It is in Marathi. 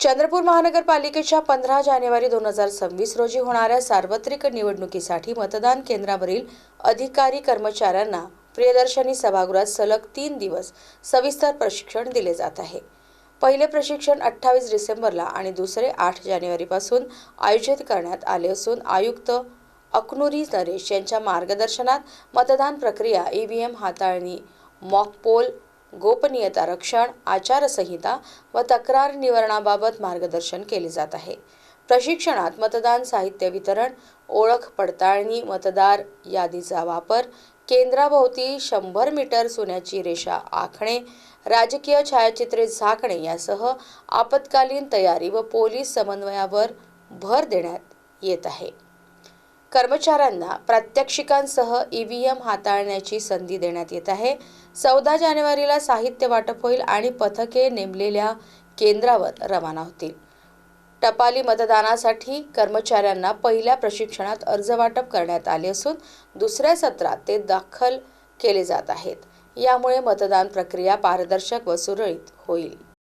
चंद्रपूर महानगरपालिकेच्या पंधरा जानेवारी दोन हजार सव्वीस रोजी होणाऱ्या सार्वत्रिक निवडणुकीसाठी मतदान केंद्रावरील अधिकारी कर्मचाऱ्यांना प्रियदर्शनी सभागृहात सलग तीन दिवस सविस्तर प्रशिक्षण दिले जात आहे. पहिले प्रशिक्षण अठ्ठावीस डिसेंबरला आणि दुसरे आठ जानेवारीपासून आयोजित करण्यात आले असून आयुक्त अकनुरी नरेश यांच्या मार्गदर्शनात मतदान प्रक्रिया ईव्हीएम हाताळणी मॉकपोल गोपनीयता रक्षण आचारसंहिता व तक्रार निवारणाबाबत मार्गदर्शन केले जात आहे. प्रशिक्षणात मतदान साहित्य वितरण ओळख पडताळणी मतदार यादीचा वापर केंद्राभोवती शंभर मीटर सोन्याची रेषा आखणे राजकीय छायाचित्रे झाकणे यासह आपत्कालीन तयारी व पोलीस समन्वयावर भर देण्यात येत आहे. कर्मचाऱ्यांना प्रात्यक्षिकांसह ईव्हीएम हाताळण्याची संधी देण्यात येत आहे. चौदा जानेवारीला साहित्य वाटप होईल आणि पथके नेमलेल्या केंद्रावर रवाना होतील. टपाली मतदानासाठी कर्मचाऱ्यांना पहिल्या प्रशिक्षणात अर्ज वाटप करण्यात आले असून दुसऱ्या सत्रात ते दाखल केले जात आहेत. यामुळे मतदान प्रक्रिया पारदर्शक व सुरळीत होईल.